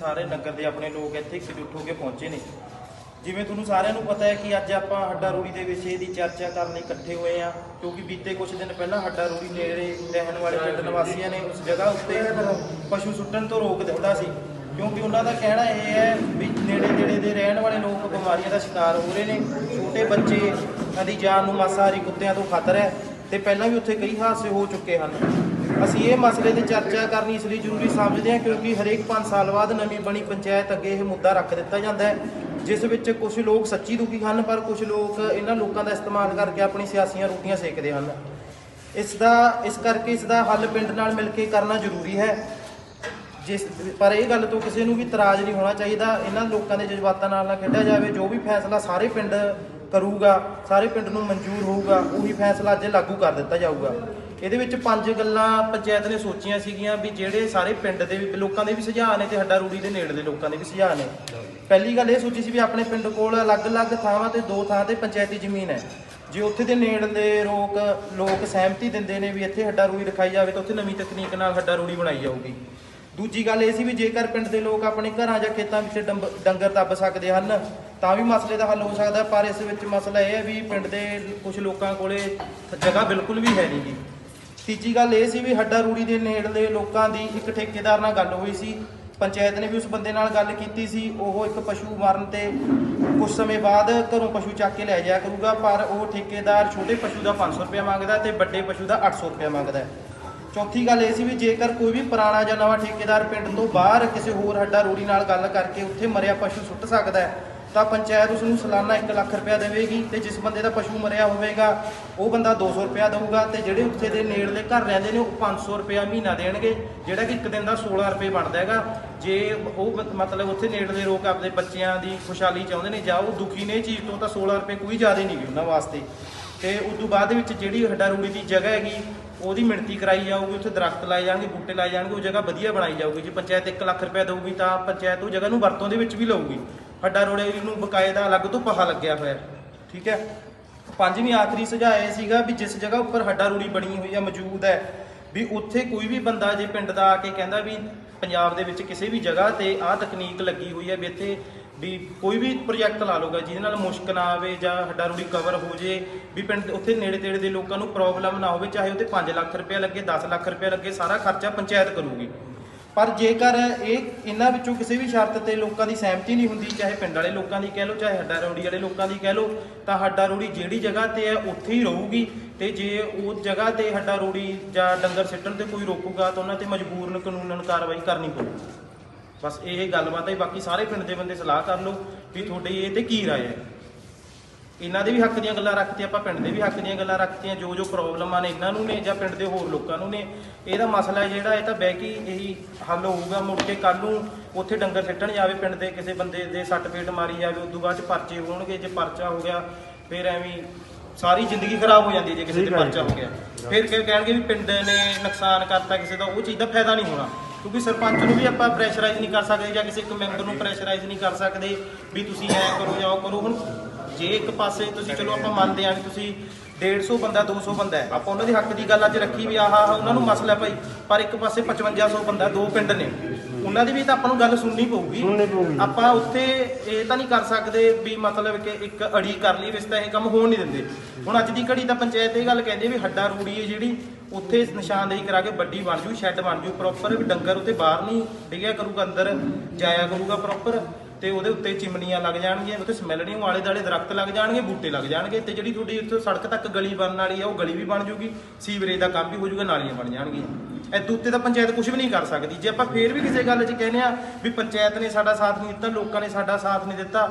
ਸਾਰੇ ਨਗਰ ਦੇ ਆਪਣੇ ਲੋਕ ਇੱਥੇ ਇਕਜੁੱਟ ਹੋ ਕੇ ਪਹੁੰਚੇ ਨੇ। ਜਿਵੇਂ ਤੁਹਾਨੂੰ ਸਾਰਿਆਂ ਨੂੰ ਪਤਾ ਹੈ ਕਿ ਅੱਜ ਆਪਾਂ ਹੱਡਾ ਰੂੜੀ ਦੇ ਵਿਸ਼ੇ ਦੀ ਚਰਚਾ ਕਰਨ ਲਈ ਇਕੱਠੇ ਹੋਏ ਆ ਕਿਉਂਕਿ ਬੀਤੇ ਕੁਝ ਦਿਨ ਪਹਿਲਾਂ ਹੱਡਾ ਰੂੜੀ ਨੇੜੇ ਰਹਿਣ ਵਾਲੇ ਪਿੰਡ ਨਿਵਾਸੀਆਂ ਨੇ ਉਸ ਜਗ੍ਹਾ ਉੱਤੇ ਪਸ਼ੂ ਸੁੱਟਣ ਤੋਂ ਰੋਕ ਦਿੱਤਾ ਸੀ। ਕਿਉਂਕਿ ਉਹਨਾਂ ਦਾ ਕਹਿਣਾ ਇਹ ਹੈ ਵੀ ਨੇੜੇ ਨੇੜੇ ਦੇ ਰਹਿਣ ਵਾਲੇ ਲੋਕ ਬਿਮਾਰੀਆਂ ਦਾ ਸ਼ਿਕਾਰ ਹੋ ਰਹੇ ਨੇ। ਛੋਟੇ ਬੱਚੇ ਦੀ ਜਾਨ ਨੂੰ ਮਾਸਾਹਾਰੀ ਕੁੱਤਿਆਂ ਤੋਂ ਖਤਰਾ ਹੈ ਤੇ ਪਹਿਲਾਂ ਵੀ ਉੱਥੇ ਕਈ ਹਾਦਸੇ ਹੋ ਚੁੱਕੇ ਹਨ। ਅਸੀਂ ਇਹ ਮਸਲੇ ਤੇ ਚਰਚਾ ਕਰਨੀ ਇਸ ਲਈ ਜ਼ਰੂਰੀ ਸਮਝਦੇ ਹਾਂ ਕਿਉਂਕਿ ਹਰੇਕ 5 ਸਾਲ ਬਾਅਦ ਨਵੀਂ ਬਣੀ ਪੰਚਾਇਤ ਅੱਗੇ ਇਹ ਮੁੱਦਾ ਰੱਖ ਦਿੱਤਾ ਜਾਂਦਾ ਹੈ, ਜਿਸ ਵਿੱਚ ਕੁਝ ਲੋਕ ਸੱਚੀ ਦੁਖੀ ਹਨ, ਪਰ ਕੁਝ ਲੋਕ ਇਹਨਾਂ ਲੋਕਾਂ ਦਾ ਇਸਤੇਮਾਲ ਕਰਕੇ ਆਪਣੀ ਸਿਆਸੀਆਂ ਰੋਟੀਆਂ ਸੇਕਦੇ ਹਨ। ਇਸ ਦਾ, ਇਸ ਕਰਕੇ ਇਸ ਦਾ ਹੱਲ ਪਿੰਡ ਨਾਲ ਮਿਲ ਕੇ ਕਰਨਾ ਜ਼ਰੂਰੀ ਹੈ। ਜਿਸ, ਪਰ ਇਹ ਗੱਲ ਤੋਂ ਕਿਸੇ ਨੂੰ ਵੀ ਇਤਰਾਜ਼ ਨਹੀਂ ਹੋਣਾ ਚਾਹੀਦਾ। ਇਹਨਾਂ ਲੋਕਾਂ ਦੇ ਜਜ਼ਬਾਤਾਂ ਨਾਲ ਨਾ ਖੇਡਿਆ ਜਾਵੇ। ਜੋ ਵੀ ਫੈਸਲਾ ਸਾਰੇ ਪਿੰਡ ਕਰੂਗਾ, ਸਾਰੇ ਪਿੰਡ ਨੂੰ ਮਨਜ਼ੂਰ ਹੋਊਗਾ, ਉਹੀ ਫੈਸਲਾ ਅੱਜ ਲਾਗੂ ਕਰ ਦਿੱਤਾ ਜਾਊਗਾ। ਇਹਦੇ ਵਿੱਚ ਪੰਜ ਗੱਲਾਂ ਪੰਚਾਇਤ ਨੇ ਸੋਚੀਆਂ ਸੀਗੀਆਂ ਵੀ ਜਿਹੜੇ ਸਾਰੇ ਪਿੰਡ ਦੇ ਵੀ ਲੋਕਾਂ ਦੇ ਵੀ ਸੁਝਾਅ ਨੇ ਤੇ ਹੱਡਾ ਰੂੜੀ ਦੇ ਨੇੜੇ ਦੇ ਲੋਕਾਂ ਦੇ ਵੀ ਸੁਝਾਅ ਨੇ। ਪਹਿਲੀ ਗੱਲ ਇਹ ਸੋਚੀ ਸੀ ਵੀ ਆਪਣੇ ਪਿੰਡ ਕੋਲ ਅਲੱਗ-ਅਲੱਗ ਥਾਵਾਂ ਤੇ ਦੋ ਥਾਂ ਤੇ ਪੰਚਾਇਤੀ ਜ਼ਮੀਨ ਹੈ। ਜੇ ਉੱਥੇ ਦੇ ਨੇੜਲੇ ਲੋਕ ਲੋਕ ਸਹਿਮਤੀ ਦਿੰਦੇ ਨੇ ਵੀ ਇੱਥੇ ਹੱਡਾ ਰੂੜੀ ਰਖਾਈ ਜਾਵੇ ਤਾਂ ਉੱਥੇ ਨਵੀਂ ਤਕਨੀਕ ਨਾਲ ਹੱਡਾ ਰੂੜੀ ਬਣਾਈ ਜਾਊਗੀ। ਦੂਜੀ ਗੱਲ ਇਹ ਸੀ ਵੀ ਜੇਕਰ ਪਿੰਡ ਦੇ ਲੋਕ ਆਪਣੇ ਘਰਾਂ ਜਾਂ ਖੇਤਾਂ ਵਿੱਚ ਡੰਬ- ਡੰਗਰ ਦੱਬ ਸਕਦੇ ਹਨ, ਤਾਂ ਵੀ ਮਸਲੇ ਦਾ ਹੱਲ ਹੋ ਸਕਦਾ, ਪਰ ਇਸ ਵਿੱਚ ਮਸਲਾ ਇਹ ਹੈ ਵੀ ਪਿੰਡ ਦੇ ਕੁਝ ਲੋਕਾਂ ਕੋਲੇ ਜਗ੍ਹਾ ਬਿਲਕੁਲ ਵੀ ਹੈ ਨਹੀਂਗੀ ਤੀਜੀ ਗੱਲ ਇਹ ਸੀ ਵੀ ਹੱਡਾ ਰੂੜੀ ਦੇ ਨੇੜਲੇ ਲੋਕਾਂ ਦੀ ਇੱਕ ਠੇਕੇਦਾਰ ਨਾਲ ਗੱਲ ਹੋਈ ਸੀ। ਪੰਚਾਇਤ ਨੇ ਵੀ ਉਸ ਬੰਦੇ ਨਾਲ ਗੱਲ ਕੀਤੀ ਸੀ। ਉਹ ਇੱਕ ਪਸ਼ੂ ਮਰਨ ਤੇ ਕੁਝ ਸਮੇਂ ਬਾਅਦ ਘਰੋਂ ਪਸ਼ੂ ਚੱਕ ਕੇ ਲੈ ਜਾਇਆ ਕਰੂਗਾ, ਪਰ ਉਹ ਠੇਕੇਦਾਰ ਛੋਟੇ ਪਸ਼ੂ ਦਾ 500 ਰੁਪਏ ਮੰਗਦਾ ਤੇ ਵੱਡੇ ਪਸ਼ੂ ਦਾ 800 ਰੁਪਏ ਮੰਗਦਾ। ਚੌਥੀ ਗੱਲ ਇਹ ਸੀ ਵੀ ਜੇਕਰ ਕੋਈ ਵੀ ਪੁਰਾਣਾ ਜਾਂ ਨਵਾਂ ਠੇਕੇਦਾਰ ਪਿੰਡ ਤੋਂ ਬਾਹਰ ਕਿਸੇ ਹੋਰ ਹੱਡਾ ਰੋੜੀ ਨਾਲ ਗੱਲ ਕਰਕੇ ਉੱਥੇ ਮਰਿਆ ਪਸ਼ੂ ਸੁੱਟ ਸਕਦਾ ਹੈ ਤਾਂ ਪੰਚਾਇਤ ਉਸ ਨੂੰ ਸਾਲਾਨਾ 1 ਲੱਖ ਰੁਪਇਆ ਦੇਵੇਗੀ ਤੇ ਜਿਸ ਬੰਦੇ ਦਾ ਪਸ਼ੂ ਮਰਿਆ ਹੋਵੇਗਾ, ਉਹ ਬੰਦਾ 200 ਰੁਪਇਆ ਦੇਊਗਾ ਤੇ ਜਿਹੜੇ ਉੱਥੇ ਦੇ ਨੇੜਲੇ ਘਰ ਰਹਿੰਦੇ ਨੇ, ਉਹ 500 ਰੁਪਇਆ ਮਹੀਨਾ ਦੇਣਗੇ, ਜਿਹੜਾ ਕਿ ਇੱਕ ਦਿਨ ਦਾ 16 ਰੁਪਏ ਬਣਦਾ ਹੈਗਾ। ਜੇ ਉਹ ਮਤਲਬ ਉੱਥੇ ਨੇੜਲੇ ਲੋਕ ਆਪਣੇ ਬੱਚਿਆਂ ਦੀ ਖੁਸ਼ਹਾਲੀ ਚਾਹੁੰਦੇ ਨੇ ਜਾਂ ਉਹ ਦੁਖੀ ਨੇ ਇਹ ਚੀਜ਼ ਤੋਂ, ਤਾਂ 16 ਰੁਪਏ ਕੋਈ ਜ਼ਿਆਦਾ ਨਹੀਂ ਉਹਨਾਂ ਵਾਸਤੇ। ਤੇ ਉਸ ਤੋਂ ਬਾਅਦ ਵਿੱਚ ਜਿਹੜੀ ਹੱਡਾ ਰੂੜੀ ਦੀ ਜਗ੍ਹਾ ਹੈਗੀ, ਉਹਦੀ ਮਿਣਤੀ ਕਰਾਈ ਜਾਊਗੀ, ਉੱਥੇ ਦਰਖਤ ਲਾਏ ਜਾਣਗੇ, ਬੂਟੇ ਲਾਏ ਜਾਣਗੇ, ਉਹ ਜਗ੍ਹਾ ਵਧੀਆ ਬਣਾਈ ਜਾਊਗੀ। ਜੇ ਪੰਚਾਇਤ 1 ਲੱਖ ਰੁਪਏ ਦੇਊਗੀ, ਤਾਂ ਪੰਚਾਇਤ ਉਹ ਜਗ੍ਹਾ ਨੂੰ ਵਰਤੋਂ ਦੇ ਵਿੱਚ ਵੀ ਲਊਗੀ। ਹੱਡਾ ਰੋੜੇ ਨੂੰ ਬਕਾਇਦਾ ਅਲੱਗ ਤੋਂ ਪਹਾ ਲੱਗਿਆ ਹੋਇਆ। ਠੀਕ ਹੈ? ਪੰਜਵੀਂ ਆਖਰੀ ਸੁਝਾਅ ਇਹ ਸੀਗਾ ਵੀ ਜਿਸ ਜਗ੍ਹਾ ਉੱਪਰ ਹੱਡਾ ਰੂੜੀ ਬਣੀ ਹੋਈ ਹੈ ਮੌਜੂਦ ਹੈ, ਵੀ ਉੱਥੇ ਕੋਈ ਵੀ ਬੰਦਾ ਜੇ ਪਿੰਡ ਦਾ ਆ ਕੇ ਕਹਿੰਦਾ ਵੀ ਪੰਜਾਬ ਦੇ ਵਿੱਚ ਕਿਸੇ ਵੀ ਜਗ੍ਹਾ ਤੇ ਆਹ ਤਕਨੀਕ ਲੱਗੀ ਹੋਈ ਹੈ ਵੀ ਇੱਥੇ ਵੀ ਕੋਈ ਵੀ ਪ੍ਰੋਜੈਕਟ ਲਾ ਲਓਗਾ ਜਿਹਦੇ ਨਾਲ ਮੁਸ਼ਕ ਨਾ ਆਵੇ ਜਾਂ ਹੱਡਾ ਰੂੜੀ ਕਵਰ ਹੋ ਜੇ, ਵੀ ਪਿੰਡ ਉੱਥੇ ਨੇੜੇ ਤੇੜੇ ਦੇ ਲੋਕਾਂ ਨੂੰ ਪ੍ਰੋਬਲਮ ਨਾ ਹੋਵੇ, ਚਾਹੇ ਉਹਤੇ 5 ਲੱਖ ਰੁਪਏ ਲੱਗੇ 10 ਲੱਖ ਰੁਪਏ ਲੱਗੇ, ਸਾਰਾ ਖਰਚਾ ਪੰਚਾਇਤ ਕਰੂਗੀ। ਪਰ ਜੇਕਰ ਇਹ ਇਹਨਾਂ ਵਿੱਚੋਂ ਕਿਸੇ ਵੀ ਸ਼ਰਤ ਤੇ ਲੋਕਾਂ ਦੀ ਸਹਿਮਤੀ ਨਹੀਂ ਹੁੰਦੀ, ਚਾਹੇ ਪਿੰਡ ਵਾਲੇ ਲੋਕਾਂ ਦੀ ਕਹਿ ਲਓ, ਚਾਹੇ ਹੱਡਾ ਰੋੜੀ ਵਾਲੇ ਲੋਕਾਂ ਦੀ ਕਹਿ ਲਓ, ਤਾਂ ਹੱਡਾ ਰੋੜੀ ਜਿਹੜੀ ਜਗ੍ਹਾ ਤੇ ਹੈ, ਉੱਥੇ ਹੀ ਰਹੂਗੀ। ਤੇ ਜੇ ਉਹ ਜਗ੍ਹਾ ਤੇ ਹੱਡਾ ਰੋੜੀ ਜਾਂ ਡੰਗਰ ਸਿੱਟਣ ਤੇ ਕੋਈ ਰੋਕੂਗਾ, ਤਾਂ ਉਹਨਾਂ ਤੇ ਮਜਬੂਰਨ ਕਾਨੂੰਨਨ ਕਾਰਵਾਈ ਕਰਨੀ ਪਊਗੀ ਬਸ ਇਹ ਗੱਲਬਾਤ ਹੈ, ਬਾਕੀ ਸਾਰੇ ਪਿੰਡ ਦੇ ਬੰਦੇ ਸਲਾਹ ਕਰ ਲਓ ਵੀ ਤੁਹਾਡੀ ਇਹ ਤੇ ਕੀ ਰਾਏ ਹੈ। ਇਹਨਾਂ ਦੇ ਵੀ ਹੱਕ ਦੀਆਂ ਗੱਲਾਂ ਰੱਖਤੀਆਂ ਆਪਾਂ ਪਿੰਡ ਦੇ ਵੀ ਹੱਕ ਦੀਆਂ ਗੱਲਾਂ ਰੱਖਤੀਆਂ ਜੋ ਜੋ ਪ੍ਰੋਬਲਮਾਂ ਨੇ ਇਹਨਾਂ ਨੂੰ ਨੇ ਜਾਂ ਪਿੰਡ ਦੇ ਹੋਰ ਲੋਕਾਂ ਨੂੰ ਨੇ ਇਹਦਾ ਮਸਲਾ ਜਿਹੜਾ ਇਹ ਤਾਂ ਬਹਿ ਕੇ ਇਹੀ ਹੱਲ ਹੋਊਗਾ ਮੁੜ ਕੇ ਕੱਲ ਨੂੰ ਉੱਥੇ ਡੰਗਰ ਸਿੱਟਣ ਜਾਵੇ ਪਿੰਡ ਦੇ ਕਿਸੇ ਬੰਦੇ ਦੇ ਸੱਟ ਫੇਟ ਮਾਰੀ ਜਾਵੇ ਉਦੋਂ ਬਾਅਦ ਚ ਪਰਚੇ ਹੋਣਗੇ ਜੇ ਪਰਚਾ ਹੋ ਗਿਆ ਫਿਰ ਐਵੇਂ ਸਾਰੀ ਜ਼ਿੰਦਗੀ ਖਰਾਬ ਹੋ ਜਾਂਦੀ ਹੈ ਜੇ ਕਿਸੇ ਤੇ ਪਰਚਾ ਹੋ ਗਿਆ। ਫਿਰ ਕੀ ਕਹਿਣਗੇ ਵੀ ਪਿੰਡ ਨੇ ਨੁਕਸਾਨ ਕਰਤਾ ਕਿਸੇ ਦਾ ਉਹ ਚੀਜ਼ ਦਾ ਫਾਇਦਾ ਨਹੀਂ ਹੋਣਾ। ਕਿਉਂਕਿ ਸਰਪੰਚ ਨੂੰ ਵੀ ਆਪਾਂ ਪ੍ਰੈਸ਼ਰਾਈਜ਼ ਨਹੀਂ ਕਰ ਸਕਦੇ ਜਾਂ ਕਿਸੇ ਇੱਕ ਮੈਂਬਰ ਨੂੰ ਪ੍ਰੈਸ਼ਰਾਈਜ਼ ਨਹੀਂ ਕਰ ਸਕਦੇ ਵੀ ਤੁਸੀਂ ਐ ਕਰੋ ਜਾਂ ਉਹ ਕਰੋ। ਹੁਣ ਜੇ ਇੱਕ ਪਾਸੇ ਤੁਸੀਂ ਚਲੋ ਆਪਾਂ ਮੰਨਦੇ ਆਂ ਵੀ ਤੁਸੀਂ 150 ਬੰਦਾ 200 ਬੰਦਾ ਹੈ ਆਪਾਂ ਉਹਨਾਂ ਦੇ ਹੱਕ ਦੀ ਗੱਲ ਅੱਜ ਰੱਖੀ ਵੀ ਆਹ ਉਹਨਾਂ ਨੂੰ ਮਸਲਾ ਹੈ ਭਾਈ ਪਰ ਇੱਕ ਪਾਸੇ 5500 ਬੰਦਾ ਦੋ ਪਿੰਡ ਨੇ ਉਹਨਾਂ ਦੀ ਵੀ ਤਾਂ ਆਪਾਂ ਨੂੰ ਗੱਲ ਸੁਣਨੀ ਪਊਗੀ। ਸੁਣਨੀ ਪਊਗੀ। ਆਪਾਂ ਉੱਥੇ ਇਹ ਤਾਂ ਨਹੀਂ ਕਰ ਸਕਦੇ ਵੀ ਮਤਲਬ ਕਿ ਇੱਕ ਅੜੀ ਕਰ ਲਈ ਰਿਸ਼ਤਾ ਇਹ ਕੰਮ ਹੋਣ ਨਹੀਂ ਦਿੰਦੇ। ਹੁਣ ਅੱਜ ਦੀ ਘੜੀ ਤਾਂ ਪੰਚਾਇਤ ਇਹ ਗੱਲ ਕਹਿੰਦੀ ਹੈ ਵੀ ਹੱਡਾ ਰੂੜੀ ਹੈ ਜਿਹੜੀ ਉੱਥੇ ਨਿਸ਼ਾਨਦੇਹੀ ਕਰਾ ਕੇ ਵੱਡੀ ਬਣ ਜੂ ਸ਼ੈੱਡ ਬਣ ਜੂ ਪ੍ਰੋਪਰ ਵੀ ਡੰਗਰ ਉੱਤੇ ਬਾਹਰ ਨਹੀਂ ਡਿੱਗਿਆ ਕਰੂਗਾ ਅੰਦਰ ਜਾਇਆ ਕਰੂਗਾ ਪ੍ਰੋਪਰ ਤੇ ਉਹਦੇ ਉੱਤੇ ਚਿਮਨੀਆਂ ਲੱਗ ਜਾਣਗੀਆਂ ਉੱਤੇ ਸਮੈਲ ਨਹੀਂ ਆਲੇ ਦਾਲੇ ਦਰਖਤ ਲੱਗ ਜਾਣਗੇ, ਬੂਟੇ ਲੱਗ ਜਾਣਗੇ ਤੇ ਜਿਹੜੀ ਤੁਹਾਡੀ ਉੱਥੇ ਸੜਕ ਤੱਕ ਗਲੀ ਬਣਨ ਵਾਲੀ ਆ, ਉਹ ਗਲੀ ਵੀ ਬਣ ਜੂਗੀ, ਸੀਵਰੇਜ ਦਾ ਕੰਮ ਵੀ ਹੋ ਜੂਗਾ, ਨਾਲੀਆਂ ਬਣ ਜਾਣਗੀਆਂ। ਐ ਉੱਤੇ ਤਾਂ ਪੰਚਾਇਤ ਕੁਝ ਵੀ ਨਹੀਂ ਕਰ ਸਕਦੀ। ਜੇ ਆਪਾਂ ਫੇਰ ਵੀ ਕਿਸੇ ਗੱਲ 'ਚ ਕਹਿੰਦੇ ਆ ਵੀ ਪੰਚਾਇਤ ਨੇ ਸਾਡਾ ਸਾਥ ਨਹੀਂ ਦਿੱਤਾ, ਲੋਕਾਂ ਨੇ ਸਾਡਾ ਸਾਥ ਨਹੀਂ ਦਿੱਤਾ